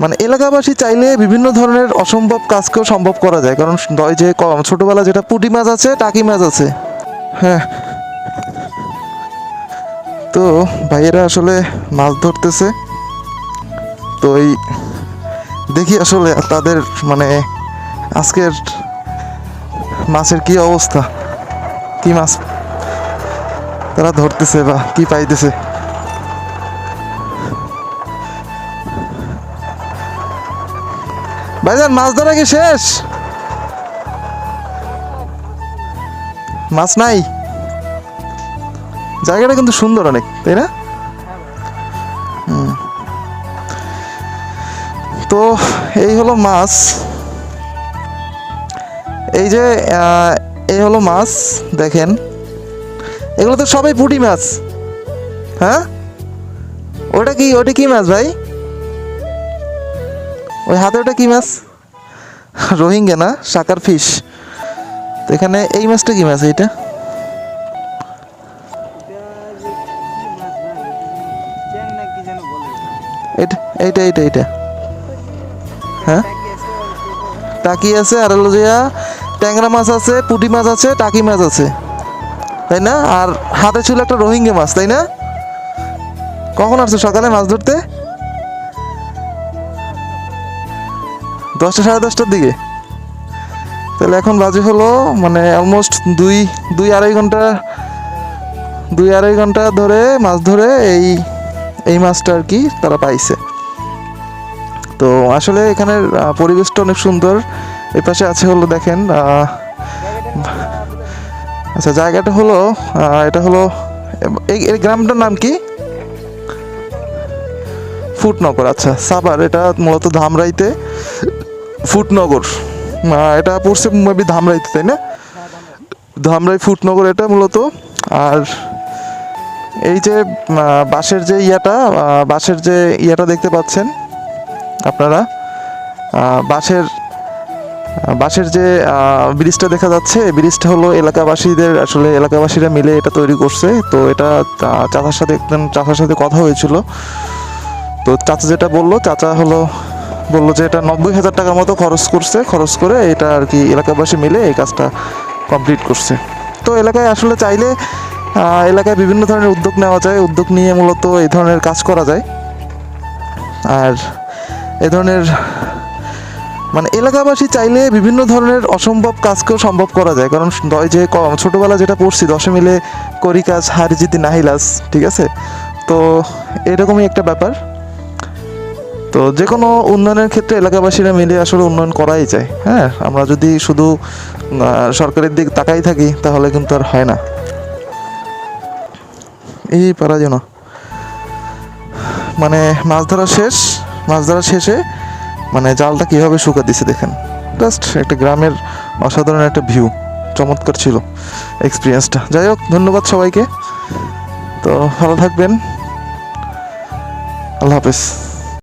মানে এলাকাবাসী চাইলে বিভিন্ন ধরনের অসম্ভব কাজকেও সম্ভব করা যায়। কারণ যে ক- ছোটবেলা যেটা পুঁটি মাছ আছে, টাকি মাছ আছে। হ্যাঁ। তো ভাইয়েরা আসলে মাছ ধরতেছে। তো এই দেখি আসলে তাদের মানে আজকের মাছের কি অবস্থা? কি মাছ তারা ধরতেছে বা কি পাইতেছে? ভাইজান, মাছ ধরা কি শেষ? মাছ নাই? জায়গাটা কিন্তু সুন্দর অনেক, তাই না। তো এই হলো মাছ। এই যে এই হলো মাছ, দেখেন। এগুলো তো সবাই পুঁটি মাছ। হ্যাঁ? ওটা কি ওটা কি মাছ ভাই? ওই হাতে ওটা কী মাছ? রোহিঙ্গা না? Sucker fish. তো এখানে এই মাছটা কী মাছ এইটা? এইটা এইটা এইটা হ্যাঁ? টাকি আছে আর হলো যে ট্যাংরা মাছ আছে, পুঁটি মাছ আছে, টাকি মাছ আছে। তাই না? আর হাতে ছিল একটা রোহিঙ্গা মাছ, তাই না? কখন আসছো সকালে মাছ ধরতে? দশটা, সাড়ে দশটার দিকে। তাহলে এখন বাজে হলো মানে অলমোস্ট দুই দুই আড়াই ঘণ্টা, দুই আড়াই ঘণ্টা ধরে মাছ ধরে এই এই মাছটা আর কি তারা পাইছে। তো আসলে এখানের পরিবেশটা অনেক সুন্দর। এই পাশে আছে হলো দেখেন আচ্ছা জায়গাটা হলো এটা হলো, এই গ্রামটার নাম কি? ফুটনগর আচ্ছা সাবার এটা মূলত ধামরাইতে। ফুটনগর। এটা পড়ছে মেবি ধামরাইতে তাই না? ধামরাই ফুটনগর এটা মূলত। আর এই যে বাঁশের যে ইয়াটা বাঁশের যে ইয়াটা দেখতে পাচ্ছেন আপনারা আহ, বাঁশের যে ব্রিজটা দেখা যাচ্ছে ব্রিজটা হলো এলাকাবাসীদের আসলে এলাকাবাসীরা মিলে এটা তৈরি করছে। তো এটা চাচার সাথে একদম চাচার সাথে কথা হয়েছিল। তো চাচা যেটা বলল চাচা হলো বলল যে এটা নব্বই হাজার টাকার মতো খরচ করছে, খরচ করে এটা আর কি এলাকাবাসী মিলে এই কাজটা কমপ্লিট করছে। তো এলাকায় আসলে চাইলে এলাকায় বিভিন্ন ধরনের উদ্যোগ নেওয়া যায়, উদ্যোগ নিয়ে মূলত এই ধরনের কাজ করা যায়। আর এ ধরনের মানে এলাকাবাসী চাইলে বিভিন্ন ধরনের অসম্ভব কাজকেও সম্ভব করা যায়। কারণ যে ছোটবেলা যেটা পড়ছি, দশে মিলে করি কাজ, হারি জিতি নাহিলাস ঠিক আছে? তো এরকমই একটা ব্যাপার। তো যে কোনো উন্নয়নের ক্ষেত্রে এলাকাবাসীরা মিলে আসলে উন্নয়ন করাই যায় হ্যাঁ? আমরা যদি শুধু সরকারের দিক তাকাই থাকি, তাহলে কিন্তু আর হয় না। এই পারা যেন। মানে মাছ ধরা শেষ, মাছ ধরা শেষে মানে জালটা কীভাবে শুকা দিছে দেখেন। জাস্ট একটা গ্রামের অসাধারণ একটা ভিউ, চমৎকার ছিল এক্সপিরিয়েন্সটা যাই হোক, ধন্যবাদ সবাইকে। তো ভালো থাকবেন। আল্লাহ হাফেজ।